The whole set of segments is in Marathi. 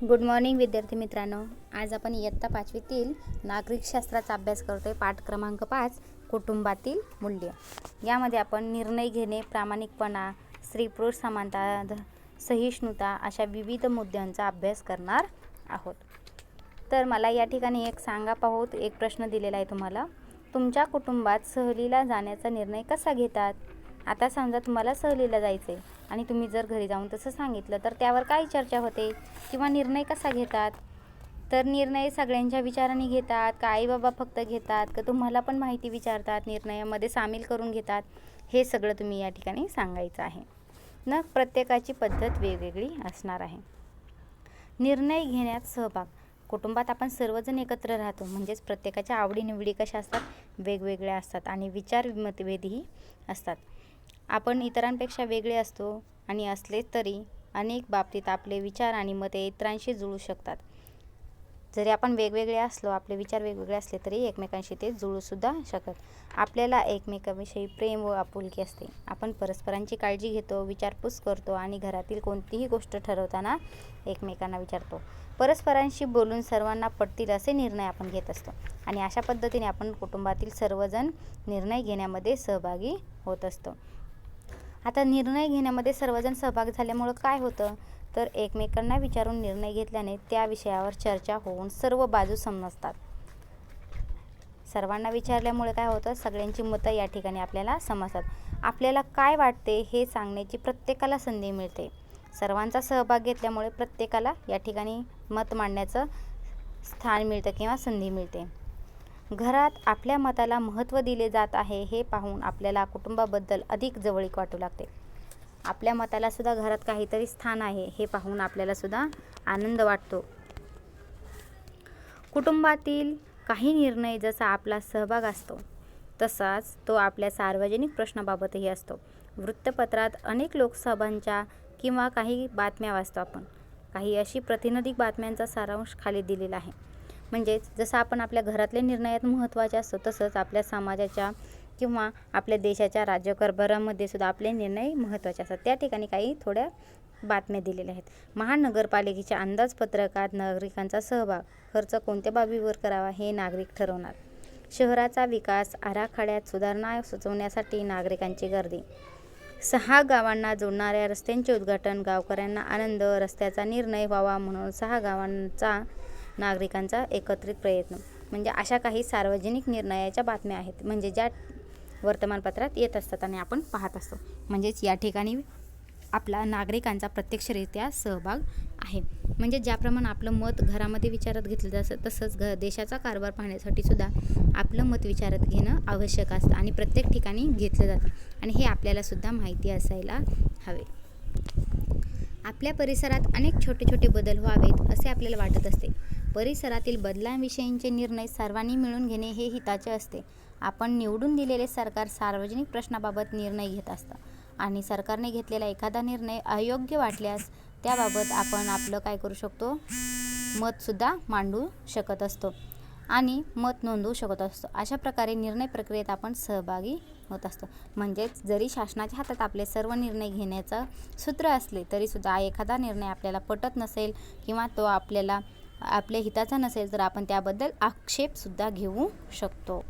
गुड मॉर्निंग विद्यार्थी मित्रांनो. आज आपण इयत्ता पाचवीतील नागरिकशास्त्राचा अभ्यास करतोय पाठ क्रमांक पाच कुटुंबातील मूल्य. यामध्ये आपण निर्णय घेणे प्रामाणिकपणा स्त्री पुरुष समानता ध- सहिष्णुता अशा विविध मुद्द्यांचा अभ्यास करणार आहोत. तर मला या ठिकाणी एक सांगा पाहूत एक प्रश्न दिलेला आहे तुम्हाला. तुमच्या कुटुंबात सहलीला जाण्याचा निर्णय कसा घेतात? आता समजा तुम्हाला सहलीला जायचं आहे आणि तुम्ही जर घरी जाऊन तसं सांगितलं तर त्यावर काय चर्चा होते? किंवा निर्णय कसा घेतात? तर निर्णय सगळ्यांच्या विचाराने घेतात का आई बाबा फक्त घेतात का तुम्हाला पण माहिती विचारतात निर्णयामध्ये सामील करून घेतात? हे सगळं तुम्ही या ठिकाणी सांगायचं आहे. न प्रत्येकाची पद्धत वेगवेगळी असणार आहे. निर्णय घेण्यात सहभाग. कुटुंबात आपण सर्वजण एकत्र राहतो म्हणजेच प्रत्येकाच्या आवडीनिवडी कशा असतात? वेगवेगळ्या असतात आणि विचार मतभेदही असतात. आपण इतरांपेक्षा वेगळे असतो आणि असले तरी अनेक बाबतीत आपले विचार आणि मते इतरांशी जुळू शकतात. जरी आपण वेगवेगळे असलो आपले विचार वेगवेगळे असले तरी एकमेकांशी ते जुळूसुद्धा शकत. आपल्याला एकमेकाविषयी प्रेम व आपुलकी असते. आपण परस्परांची काळजी घेतो विचारपूस करतो आणि घरातील कोणतीही गोष्ट ठरवताना एकमेकांना विचारतो. परस्परांशी बोलून सर्वांना पटतील असे निर्णय आपण घेत असतो आणि अशा पद्धतीने आपण कुटुंबातील सर्वजण निर्णय घेण्यामध्ये सहभागी होत असतो. आता निर्णय घेण्यामध्ये सर्वजण सहभाग झाल्यामुळं काय होतं? तर एकमेकांना विचारून निर्णय घेतल्याने त्या विषयावर चर्चा होऊन सर्व बाजू समजतात. सर्वांना विचारल्यामुळे काय होतं? सगळ्यांची मतं या ठिकाणी आपल्याला समजतात. आपल्याला काय वाटते हे सांगण्याची प्रत्येकाला संधी मिळते. सर्वांचा सहभाग घेतल्यामुळे प्रत्येकाला या ठिकाणी मत मांडण्याचं स्थान मिळतं किंवा संधी मिळते. घरात आपल्या मताला महत्त्व दिले जात आहे हे पाहून आपल्याला कुटुंबाबद्दल अधिक जवळीक वाटू लागते. आपल्या मताला सुद्धा घरात काहीतरी स्थान आहे हे पाहून आपल्याला सुद्धा आनंद वाटतो. कुटुंबातील काही निर्णय जसा आपला सहभाग असतो तसाच तो आपल्या सार्वजनिक प्रश्नाबाबतही असतो. वृत्तपत्रात अनेक लोकसभांच्या किंवा काही बातम्या वाचतो आपण. काही अशी प्रतिनिधिक बातम्यांचा सारांश खाली दिलेला आहे. म्हणजेच जसं आपण आपल्या घरातल्या निर्णयात महत्त्वाचे असतो तसंच आपल्या समाजाच्या किंवा आपल्या देशाच्या राज्यकारभारामध्ये सुद्धा आपले निर्णय महत्त्वाचे असतात. त्या ठिकाणी काही थोड्या बातम्या दिलेल्या आहेत. महानगरपालिकेच्या अंदाजपत्रकात नागरिकांचा सहभाग खर्च कोणत्या बाबीवर करावा हे नागरिक ठरवणार. शहराचा विकास आराखड्यात सुधारणा सुचवण्यासाठी नागरिकांची गर्दी. सहा गावांना जोडणाऱ्या रस्त्यांचे उद्घाटन गावकऱ्यांना आनंद रस्त्याचा निर्णय व्हावा म्हणून सहा गावांचा नागरिकांचा एकत्रित प्रयत्न. म्हणजे अशा काही सार्वजनिक निर्णयाच्या बातम्या आहेत. म्हणजे ज्या वर्तमानपत्रात येत असतात आणि आपण पाहत असतो. म्हणजेच या ठिकाणी आपला नागरिकांचा प्रत्यक्षरित्या सहभाग आहे. म्हणजे ज्याप्रमाणे आपलं मत घरामध्ये विचारात घेतलं जातं तसंच घ देशाचा कारभार पाहण्यासाठी सुद्धा आपलं मत विचारात घेणं आवश्यक असतं आणि प्रत्येक ठिकाणी घेतलं जातं. आणि हे आपल्याला सुद्धा माहिती असायला हवे. आपल्या परिसरात अनेक छोटे छोटे बदल व्हावेत असे आपल्याला वाटत असते. परिसरातील बदलांविषयींचे निर्णय सर्वांनी मिळून घेणे हे हिताचे असते. आपण निवडून दिलेले सरकार सार्वजनिक प्रश्नाबाबत निर्णय घेत असतं आणि सरकारने घेतलेला एखादा निर्णय अयोग्य वाटल्यास त्याबाबत आपण आपलं काय करू शकतो? मतसुद्धा मांडू शकत असतो आणि मत नोंदवू शकत असतो. अशा प्रकारे निर्णय प्रक्रियेत आपण सहभागी होत असतो. म्हणजेच जरी शासनाच्या हातात आपले सर्व निर्णय घेण्याचं सूत्र असले तरीसुद्धा एखादा निर्णय आपल्याला पटत नसेल किंवा तो आपल्याला आपल्या हिताचा नसेल तर आपण त्याबद्दल आक्षेपसुद्धा घेऊ शकतो.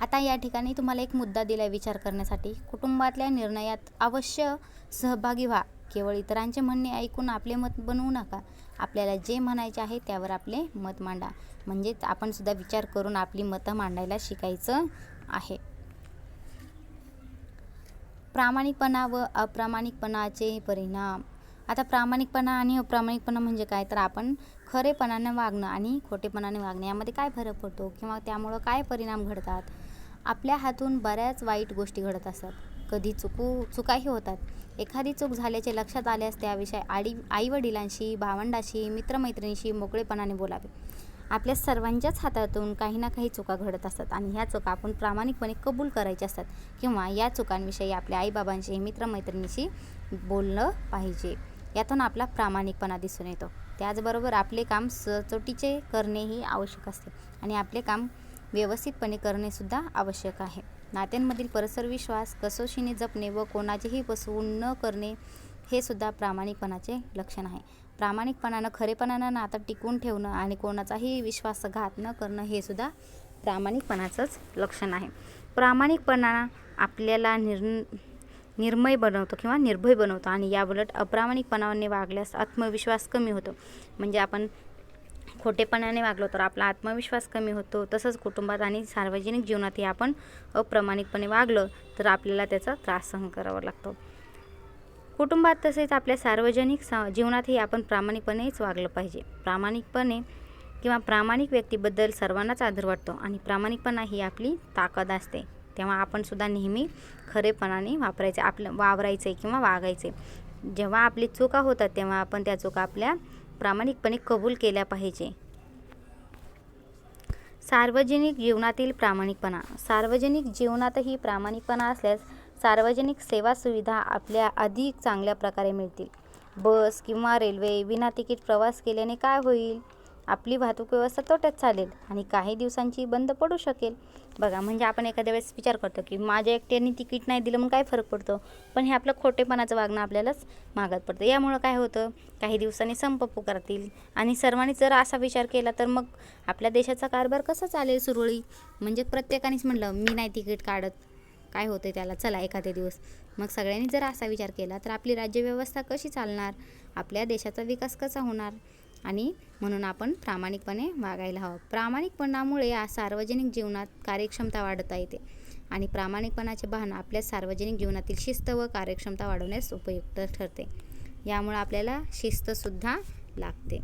आता या ठिकाणी तुम्हाला एक मुद्दा दिला आहे विचार करण्यासाठी. कुटुंबातल्या निर्णयात अवश्य सहभागी व्हा. केवळ इतरांचे म्हणणे ऐकून आपले मत बनवू नका. आपल्याला जे म्हणायचे आहे त्यावर आपले मत मांडा. म्हणजेच आपणसुद्धा विचार करून आपली मतं मांडायला शिकायचं आहे. प्रामाणिकपणा व अप्रामाणिकपणाचे परिणाम. आता प्रामाणिकपणा आणि अप्रामाणिकपणा म्हणजे काय? तर आपण खरेपणाने वागणं आणि खोटेपणाने वागणं यामध्ये काय फरक पडतो किंवा त्यामुळं काय परिणाम घडतात? आपल्या हातून बऱ्याच वाईट गोष्टी घडत असतात. कधी चुकू चुकाही होतात. एखादी चूक झाल्याचे लक्षात आल्यास त्याविषयी आडी आईवडिलांशी भावंडाशी मित्रमैत्रिणीशी मोकळेपणाने बोलावे. आपल्या सर्वांच्याच हातातून काही ना काही चुका घडत असतात आणि ह्या चुका आपण प्रामाणिकपणे कबूल करायच्या असतात किंवा या चुकांविषयी आपल्या आईबाबांशी मित्रमैत्रिणीशी बोललं पाहिजे. यातून आपला प्रामाणिकपणा दिसून येतो. त्याचबरोबर आपले काम सचोटीचे करणेही आवश्यक असते आणि आपले काम व्यवस्थितपणे करणेसुद्धा आवश्यक आहे. नात्यांमधील परस्पर विश्वास कसोशीने जपणे व कोणाचेही फसवून न करणे हे सुद्धा प्रामाणिकपणाचे लक्षण आहे. प्रामाणिकपणानं खरेपणानं नातं टिकवून ठेवणं आणि कोणाचाही विश्वासघात न करणं हे सुद्धा प्रामाणिकपणाचंच लक्षण आहे. प्रामाणिकपणा आपल्याला निर् निर्मय बनवतो किंवा निर्भय बनवतो आणि याउलट अप्रामाणिकपणाने वागल्यास आत्मविश्वास कमी होतो. म्हणजे आपण खोटेपणाने वागलो तर आपला आत्मविश्वास कमी होतो. तसंच कुटुंबात आणि सार्वजनिक जीवनातही आपण अप्रामाणिकपणे वागलं तर आपल्याला त्याचा त्रास सहन करावा लागतो. कुटुंबात तसेच आपल्या सार्वजनिक सा जीवनातही आपण प्रामाणिकपणेच वागलं पाहिजे. प्रामाणिकपणे किंवा प्रामाणिक व्यक्तीबद्दल सर्वांनाच आदर वाटतो आणि प्रामाणिकपणा ही आपली ताकद असते. तेव्हा आपणसुद्धा नेहमी खरेपणाने वापरायचे आपलं वावरायचे किंवा वागायचे. जेव्हा आपली चुका होतात तेव्हा आपण त्या चुका आपल्या प्रामाणिकपणे कबूल केल्या पाहिजे. सार्वजनिक जीवनातील प्रामाणिकपणा. सार्वजनिक जीवनातही प्रामाणिकपणा असल्यास सार्वजनिक सेवा सुविधा आपल्या अधिक चांगल्या प्रकारे मिळतील. बस किंवा रेल्वे विना तिकीट प्रवास केल्याने काय होईल? आपली वाहतूक व्यवस्था तोट्यात चालेल आणि काही दिवसांची बंद पडू शकेल. बघा म्हणजे आपण एखाद्या वेळेस विचार करतो की माझ्या एकट्याने तिकीट नाही दिलं मग काय फरक पडतो? पण हे आपलं खोटेपणाचं वागणं आपल्यालाच मागत पडतं. यामुळं काय होतं? काही दिवसांनी संप पुकारतील. आणि सर्वांनी जर असा विचार केला तर मग आपल्या देशाचा कारभार कसा चालेल सुरळी? म्हणजे प्रत्येकानेच म्हटलं मी नाही तिकीट काढत. काय होतं त्याला? चला एखादे दिवस. मग सगळ्यांनी जर असा विचार केला तर आपली राज्यव्यवस्था कशी चालणार? आपल्या देशाचा विकास कसा होणार? आणि म्हणून आपण प्रामाणिकपणे वागायला हवं. प्रामाणिकपणामुळे सार्वजनिक जीवनात कार्यक्षमता वाढता येते आणि प्रामाणिकपणाचे भान आपल्या सार्वजनिक जीवनातील शिस्त व कार्यक्षमता वाढवण्यास उपयुक्त ठरते. यामुळे आपल्याला शिस्तसुद्धा लागते.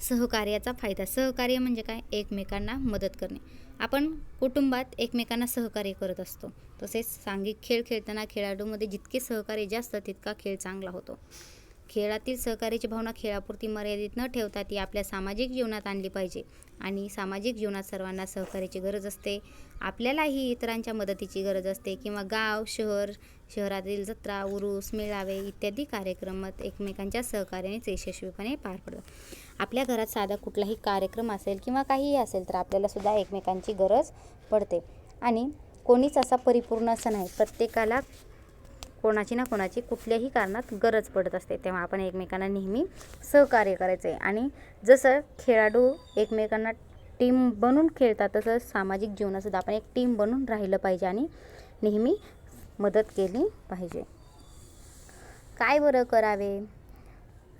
सहकार्याचा फायदा. सहकार्य म्हणजे काय? एकमेकांना मदत करणे. आपण कुटुंबात एकमेकांना सहकार्य करत असतो. तसेच सांघिक खेळ खेळताना खेळाडूमध्ये जितके सहकार्य जास्त तितका खेळ चांगला होतो. खेळातील सहकार्याची भावना खेळापुरती मर्यादित न ठेवता ती आपल्या सामाजिक जीवनात आणली पाहिजे. आणि सामाजिक जीवनात सर्वांना सहकार्याची गरज असते. आपल्यालाही इतरांच्या मदतीची गरज असते. किंवा गाव शहर शहरातील जत्रा उरूस मेळावे इत्यादी कार्यक्रमात एकमेकांच्या सहकार्यानेच यशस्वीपणे पार पडतात. आपल्या घरात साधा कुठलाही कार्यक्रम असेल किंवा काहीही असेल तर आपल्यालासुद्धा एकमेकांची गरज पडते. आणि कोणीच असा परिपूर्ण असं नाही. प्रत्येकाला कोणाची ना कोणाची कुठल्याही कारणात गरज पडत असते. तेव्हा आपण एकमेकांना नेहमी सहकार्य करायचं आहे आणि जसं खेळाडू एकमेकांना टीम बनून खेळतात तसं सामाजिक जीवनासुद्धा आपण एक टीम बनून राहिलं पाहिजे आणि नेहमी मदत केली पाहिजे. काय बरं करावे?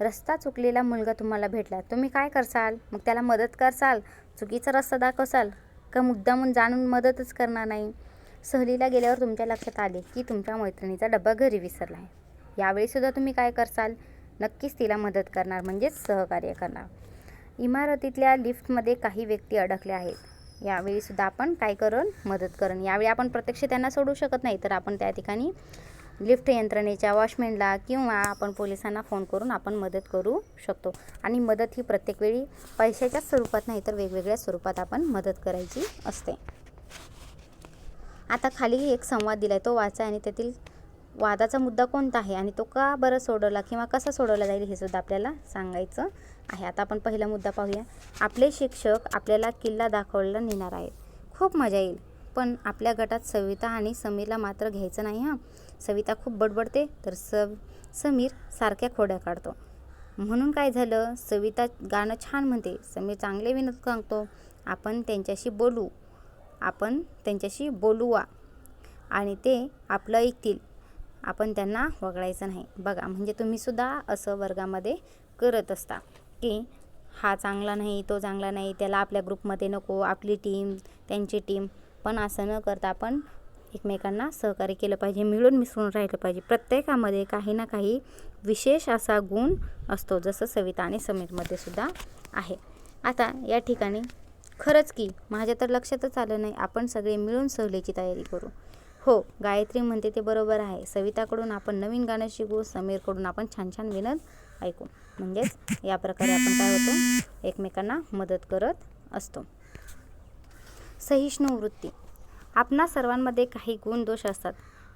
रस्ता चुकलेला मुलगा तुम्हाला भेटला. तुम्ही काय करसाल? मग त्याला मदत करसाल? चुकीचा रस्ता दाखवसाल? का मुद्दामून जाणून मदतच करणार नाही? सहलीला गेल्यावर तुमच्या लक्षात आले की तुमच्या मैत्रिणीचा डब्बा घरी विसरला आहे. यावेळीसुद्धा तुम्ही काय करसाल? नक्कीच तिला मदत करणार म्हणजेच सहकार्य करणार. इमारतीतल्या लिफ्टमध्ये काही व्यक्ती अडकल्या आहेत. यावेळीसुद्धा आपण काय करण मदत करण यावेळी आपण प्रत्यक्ष त्यांना सोडू शकत नाही तर आपण त्या ठिकाणी लिफ्ट यंत्रणेच्या वॉचमॅनला किंवा आपण पोलिसांना फोन करून आपण मदत करू शकतो. आणि मदत ही प्रत्येक वेळी पैशाच्याच स्वरूपात नाही तर वेगवेगळ्या स्वरूपात आपण मदत करायची असते. आता खाली एक संवाद दिला आहे तो वाचा आणि त्यातील वादाचा मुद्दा कोणता आहे आणि तो का बरं सोडवला किंवा कसा सोडवला जाईल हे सुद्धा आपल्याला सांगायचं आहे. आता आपण पहिला मुद्दा पाहूया. आपले शिक्षक आपल्याला किल्ला दाखवायला नेणार आहेत. खूप मजा येईल. पण आपल्या गटात सविता आणि समीरला मात्र घ्यायचं नाही हां. सविता खूप बडबडते तर स समीर सारख्या खोड्या काढतो. म्हणून काय झालं? सविता गाणं छान म्हणते. समीर चांगले विनोद सांगतो. आपण त्यांच्याशी बोलू. आपण त्यांच्याशी बोलूवा आणि ते आपलं ऐकतील. आपण त्यांना वगळायचं नाही. बघा म्हणजे तुम्हीसुद्धा असं वर्गामध्ये करत असता की हा चांगला नाही तो चांगला नाही त्याला आपल्या ग्रुपमध्ये नको आपली टीम त्यांची टीम. पण असं न करता आपण एकमेकांना सहकार्य केलं पाहिजे मिळून मिसळून राहिलं पाहिजे. प्रत्येकामध्ये काही ना काही विशेष असा गुण असतो जसं सविता आणि समीरमध्ये सुद्धा आहे. आता या ठिकाणी खरंच की माझ्या तर लक्षातच आलं नाही. आपण सगळे मिळून सहलीची तयारी करू. हो गायत्री म्हणते ते बरोबर आहे. सविताकडून आपण नवीन गाणं शिकू समीरकडून आपण छान छान विनोद ऐकू. म्हणजेच या प्रकारे आपण काय होतो? एकमेकांना मदत करत असतो. सहिष्णू वृत्ती. आपणा सर्वांमध्ये काही गुण दोष असतात.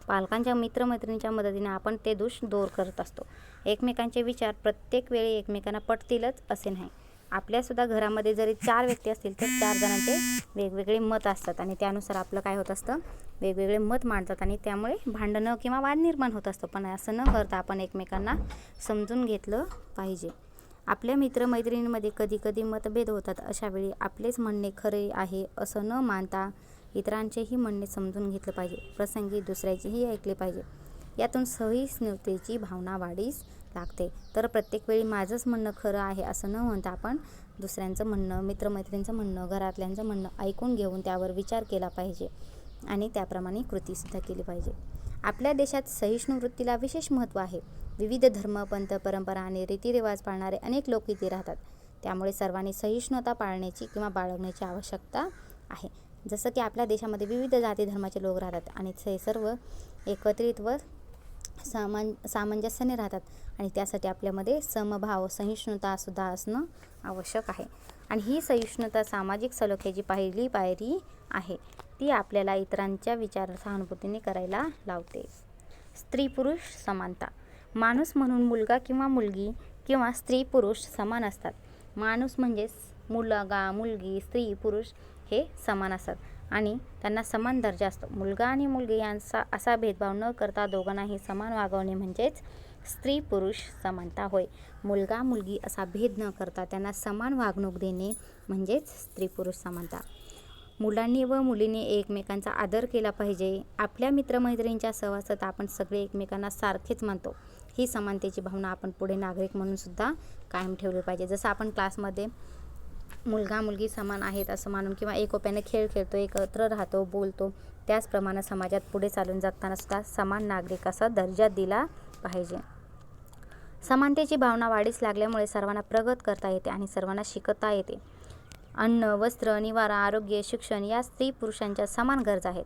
पालकांच्या मित्रमैत्रिणींच्या मदतीने आपण ते दोष दूर करत असतो. एकमेकांचे विचार प्रत्येक वेळी एकमेकांना पटतीलच असे नाही. आपल्यासुद्धा घरामध्ये जरी चार व्यक्ती असतील तर चार जणांचे वेगवेगळे मत असतात आणि त्यानुसार आपलं काय होत असतं? वेगवेगळे मत मांडतात आणि त्यामुळे भांडणं किंवा वाद निर्माण होत असतं. पण असं न करता आपण एकमेकांना समजून घेतलं पाहिजे. आपल्या मित्रमैत्रिणींमध्ये कधी कधी मतभेद होतात. अशावेळी आपलेच म्हणणे खरे आहे असं न मानता इतरांचेही म्हणणे समजून घेतलं पाहिजे. प्रसंगी दुसऱ्याचेही ऐकले पाहिजे. यातून सहिष्णुतेची भावना वाढीस लागते. तर प्रत्येक वेळी माझंच म्हणणं खरं आहे असं न म्हणता आपण दुसऱ्यांचं म्हणणं मित्रमैत्रिणींचं म्हणणं घरातल्यांचं म्हणणं ऐकून घेऊन त्यावर विचार केला पाहिजे. आणि त्याप्रमाणे कृतीसुद्धा केली पाहिजे. आपल्या देशात सहिष्णू वृत्तीला विशेष महत्त्व आहे. विविध धर्म पंथ परंपरा आणि रीतिरिवाज पाळणारे अनेक लोक इथे राहतात. त्यामुळे सर्वांनी सहिष्णुता पाळण्याची किंवा बाळगण्याची आवश्यकता आहे. जसं की आपल्या देशामध्ये विविध जाती धर्माचे लोक राहतात आणि हे सर्व एकत्रित व सामान सामंजस्याने राहतात. आणि त्यासाठी आपल्यामध्ये समभाव सहिष्णुता सुद्धा असणं आवश्यक आहे. आणि ही सहिष्णुता सामाजिक सलोख्याची पहिली पायरी आहे. ती आपल्याला इतरांच्या विचार सहानुभूतीने करायला लावते. स्त्री पुरुष समानता. माणूस म्हणून मुलगा किंवा मुलगी किंवा स्त्री पुरुष समान असतात. माणूस म्हणजेच मुलगा मुलगी स्त्री पुरुष हे समान असतात. आणि त्यांना समान दर्जा असतो. मुलगा आणि मुलगी यांचा असा भेदभाव न करता दोघांनाही समान वागवणे म्हणजेच स्त्री पुरुष समानता होय. मुलगा मुलगी असा भेद न करता त्यांना समान वागणूक देणे म्हणजेच स्त्री पुरुष समानता. मुलांनी व मुलींनी एकमेकांचा आदर केला पाहिजे. आपल्या मित्रमैत्रिणींच्या सहवासात आपण सगळे एकमेकांना सारखेच मानतो. ही समानतेची भावना आपण पुढे नागरिक म्हणून सुद्धा कायम ठेवली पाहिजे. जसं आपण क्लासमध्ये मुलगा मुलगी समान आहेत असं मानून किंवा एकोप्याने खेळ खेळतो एकत्र राहतो बोलतो त्याचप्रमाणे समाजात पुढे चालून जगताना सुद्धा समान नागरिकाचा दर्जा दिला पाहिजे. समानतेची भावना वाढीस लागल्यामुळे सर्वांना प्रगत करता येते आणि सर्वांना शिकता येते. अन्न वस्त्र निवारा आरोग्य शिक्षण या स्त्री पुरुषांच्या समान गरजा आहेत.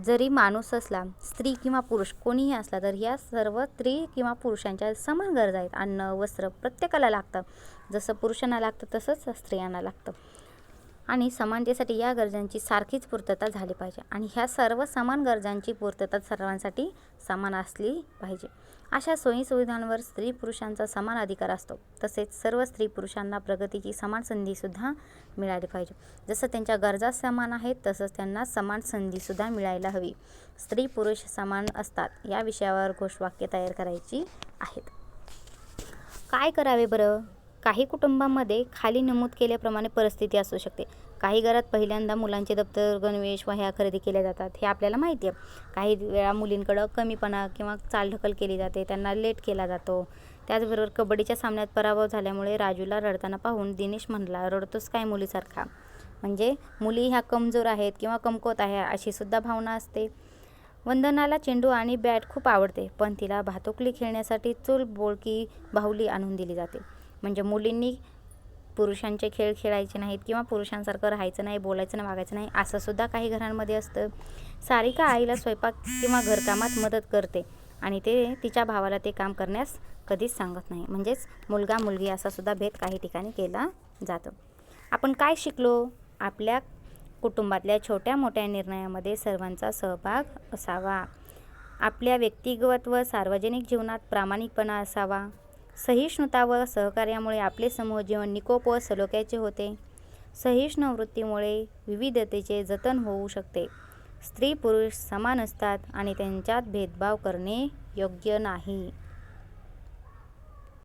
जरी माणूस असला स्त्री किंवा पुरुष कोणीही असला तर या सर्व स्त्री किंवा पुरुषांच्या समान गरजा आहेत. अन्न वस्त्र प्रत्येकाला लागतं. जसं पुरुषांना लागतं तसंच स्त्रियांना लागतं. आणि समानतेसाठी या गरजांची सारखीच पूर्तता झाली पाहिजे. आणि ह्या सर्व समान गरजांची पूर्तता सर्वांसाठी समान असली पाहिजे. अशा सोयीसुविधांवर स्त्री पुरुषांचा समान अधिकार असतो. तसेच सर्व स्त्री पुरुषांना प्रगतीची समान संधीसुद्धा मिळाली पाहिजे. जसं त्यांच्या गरजा समान आहेत तसंच त्यांना समान संधीसुद्धा मिळायला हवी. स्त्री पुरुष समान असतात या विषयावर घोषवाक्य तयार करायची आहेत. काय करावे बरं? काही कुटुंबांमध्ये खाली नमूद केल्याप्रमाणे परिस्थिती असू शकते. काही घरात पहिल्यांदा मुलांचे दप्तर गणवेश वह्या खरेदी केल्या जातात हे आपल्याला माहिती आहे. काही वेळा मुलींकडं कमीपणा किंवा चालढकल केली जाते त्यांना लेट केला जातो. त्याचबरोबर कबड्डीच्या सामन्यात पराभव झाल्यामुळे राजूला रडताना पाहून दिनेश म्हणला रडतोच काय मुलीसारखा? म्हणजे मुली ह्या कमजोर आहेत किंवा कमकोत आहे अशी सुद्धा भावना असते. वंदनाला चेंडू आणि बॅट खूप आवडते पण तिला भातुकली खेळण्यासाठी चूल बोळकी बाहुली आणून दिली जाते. म्हणजे मुलींनी पुरुषांचे खेळ खेळायचे नाहीत किंवा पुरुषांसारखं राहायचं नाही बोलायचं नाही वागायचं नाही असंसुद्धा काही घरांमध्ये असतं. सारिका आईला स्वयंपाक किंवा घरकामात मदत करते आणि ते तिच्या भावाला ते काम करण्यास कधीच सांगत नाही. म्हणजेच मुलगा मुलगी असासुद्धा भेद काही ठिकाणी केला जातो. आपण काय शिकलो? आपल्या कुटुंबातल्या छोट्या मोठ्या निर्णयामध्ये सर्वांचा सहभाग असावा. आपल्या व्यक्तिगत व सार्वजनिक जीवनात प्रामाणिकपणा असावा. सहिष्णुता व सहकार्यामुळे आपले समूह जीवन निकोप व सलोख्याचे होते. सहिष्णू वृत्तीमुळे विविधतेचे जतन होऊ शकते. स्त्री पुरुष समान असतात आणि त्यांच्यात भेदभाव करणे योग्य नाही.